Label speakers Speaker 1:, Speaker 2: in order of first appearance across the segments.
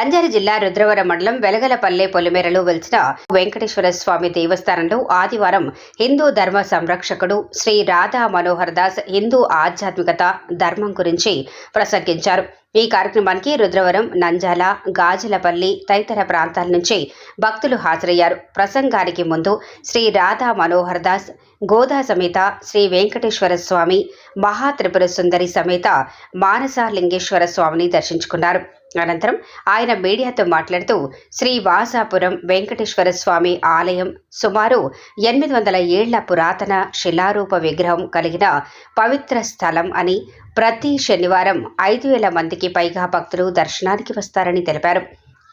Speaker 1: నంద్యాల జిల్లా రుద్రవరం మండలం వెలగలపల్లె పొలిమేరలో వెలిసిన వెంకటేశ్వర స్వామి దేవస్థానంలో ఆదివారం హిందూ ధర్మ సంరక్షకుడు శ్రీ రాధా మనోహర్ దాస్ హిందూ ఆధ్యాత్మికత ధర్మం గురించి ప్రసంగించారు. ఈ కార్యక్రమానికి రుద్రవరం నంజాల గాజులపల్లి తదితర ప్రాంతాల నుంచి భక్తులు హాజరయ్యారు. ప్రసంగానికి ముందు శ్రీ రాధా మనోహర్ దాస్ గోదా సమేత శ్రీ వెంకటేశ్వర స్వామి మహాత్రిపుర సుందరి సమేత మానస లింగేశ్వర స్వామిని దర్శించుకున్నారు. అనంతరం ఆయన మీడియాతో మాట్లాడుతూ శ్రీ వాసాపురం వెంకటేశ్వర స్వామి ఆలయం సుమారు ఎనిమిది వందల ఏళ్ళ పురాతన శిలారూప విగ్రహం కలిగిన పవిత్ర స్థలం అని ప్రతి శనివారం ఐదు వేల మందికి పైగా భక్తులు దర్శనానికి వస్తారని తెలిపారు.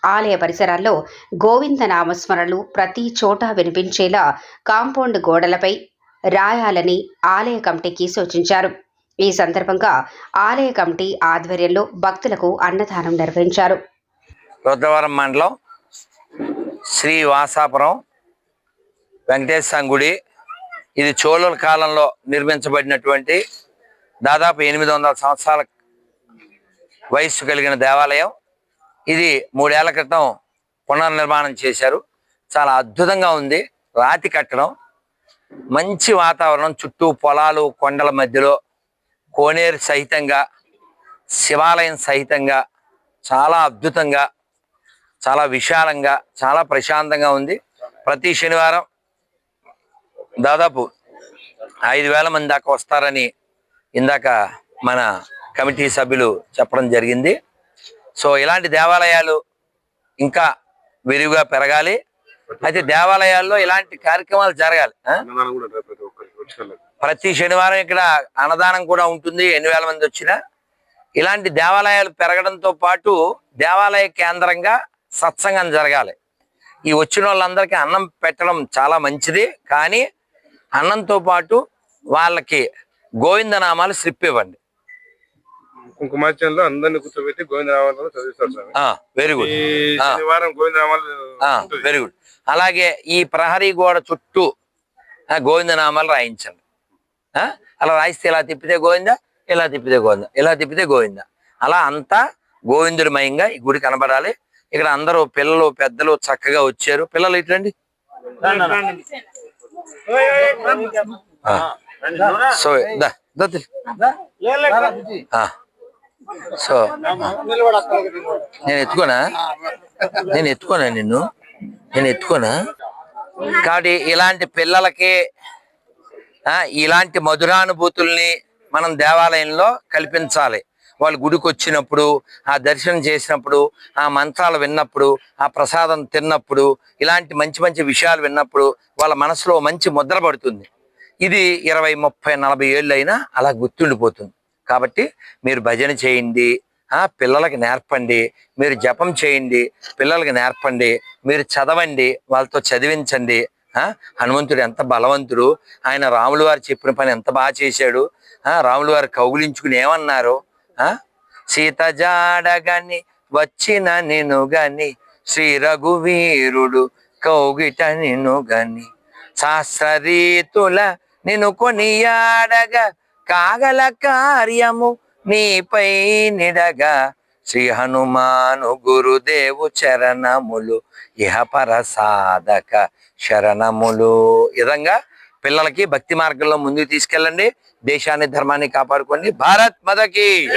Speaker 1: ఆలయ పరిసరాల్లో గోవింద నామస్మరణలు ప్రతి చోట వినిపించేలా కాంపౌండ్ గోడలపై రాయాలని ఆలయ కమిటీకి సూచించారు. ఈ సందర్భంగా ఆలయ కమిటీ ఆధ్వర్యంలో భక్తులకు అన్నదానం నిర్వహించారు.
Speaker 2: గోదావరం మండలం శ్రీ వాసాపురం వెంకటేశ్వర గుడి. ఇది చోళుల కాలంలో నిర్మించబడినటువంటి దాదాపు ఎనిమిది వందల సంవత్సరాల వయస్సు కలిగిన దేవాలయం. ఇది మూడేళ్ళ క్రితం పునర్నిర్మాణం చేశారు. చాలా అద్భుతంగా ఉంది. రాతి కట్టడం మంచి వాతావరణం చుట్టూ పొలాలు కొండల మధ్యలో కోనేరు సహితంగా శివాలయం సహితంగా చాలా అద్భుతంగా చాలా విశాలంగా చాలా ప్రశాంతంగా ఉంది. ప్రతి శనివారం దాదాపు ఐదు వేల మంది దాకా వస్తారని ఇందాక మన కమిటీ సభ్యులు చెప్పడం జరిగింది. సో ఇలాంటి దేవాలయాలు ఇంకా విరివిగా పెరగాలి. అయితే దేవాలయాల్లో ఇలాంటి కార్యక్రమాలు జరగాలి.
Speaker 3: ప్రతి
Speaker 2: శనివారం ఇక్కడ అన్నదానం కూడా ఉంటుంది. ఎన్ని వేల మంది వచ్చినా ఇలాంటి దేవాలయాలు పెరగడంతో పాటు దేవాలయ కేంద్రంగా సత్సంగం జరగాలి. ఈ వచ్చిన వాళ్ళందరికీ అన్నం పెట్టడం చాలా మంచిది. కానీ అన్నంతో పాటు వాళ్ళకి గోవిందనామాలు స్లిప్ ఇవ్వండి.
Speaker 3: కుంకుమార్చనలో అందరిని కూర్చోబెట్టి గోవిందరామాలను చదివిస్తారు స్వామి
Speaker 2: వెరీ గుడ్
Speaker 3: ఈ. శనివారం గోవిందరామాలు ఉంటుంది.
Speaker 2: వెరీ గుడ్ అలాగే ఈ ప్రహరీ గోడ చుట్టూ ఆ, గోవిందనామాలు రాయించండి ఆ? అలా రాయిస్తే ఇలా తిప్పితే గోవింద ఇలా తిప్పితే గోవింద ఇలా తిప్పితే గోవింద అలా అంతా గోవిందుడిమయంగా ఈ గుడి కనబడాలి ఇక్కడ అందరూ పిల్లలు పెద్దలు చక్కగా వచ్చారు పిల్లలు ఇట్లండి. సో దా, దా తిరు. ఆ. సో నేను ఎత్తుకోనా? నేను ఎత్తుకోనా నిన్ను? నేను ఎత్తుకోనా? కాబట్టి ఇలాంటి పిల్లలకి ఆ, ఇలాంటి మధురానుభూతుల్ని మనం దేవాలయంలో కల్పించాలి. వాళ్ళు గుడికి వచ్చినప్పుడు ఆ దర్శనం చేసినప్పుడు ఆ మంత్రాలు విన్నప్పుడు ఆ ప్రసాదం తిన్నప్పుడు ఇలాంటి మంచి మంచి విషయాలు విన్నప్పుడు వాళ్ళ మనసులో మంచి ముద్ర పడుతుంది. ఇది ఇరవై ముప్పై నలభై ఏళ్ళు అయినా అలా గుర్తుండిపోతుంది. కాబట్టి మీరు భజన చేయండి పిల్లలకి నేర్పండి మీరు జపం చేయండి పిల్లలకి నేర్పండి మీరు చదవండి వాళ్ళతో చదివించండి హనుమంతుడు ఎంత బలవంతుడు ఆయన రాములు వారు చెప్పిన పని ఎంత బాగా చేశాడు రాములు వారు కౌగులించుకుని ఏమన్నారు సీత జాడగాని వచ్చిన నేను గాని శ్రీ రఘువీరుడు కౌగిట నిన్ను గాని రీతుల నిన్ను కొనియాడగా కాగల కార్యము నీపై నిడగా. శ్రీ హనుమాను గురుదేవు చరణములు ఇహపర సాధక శరణములు. విధంగా పిల్లలకి భక్తి మార్గంలో ముందుకు తీసుకెళ్ళండి. దేశాన్ని ధర్మాన్ని కాపాడుకోండి. భారత్ మదకి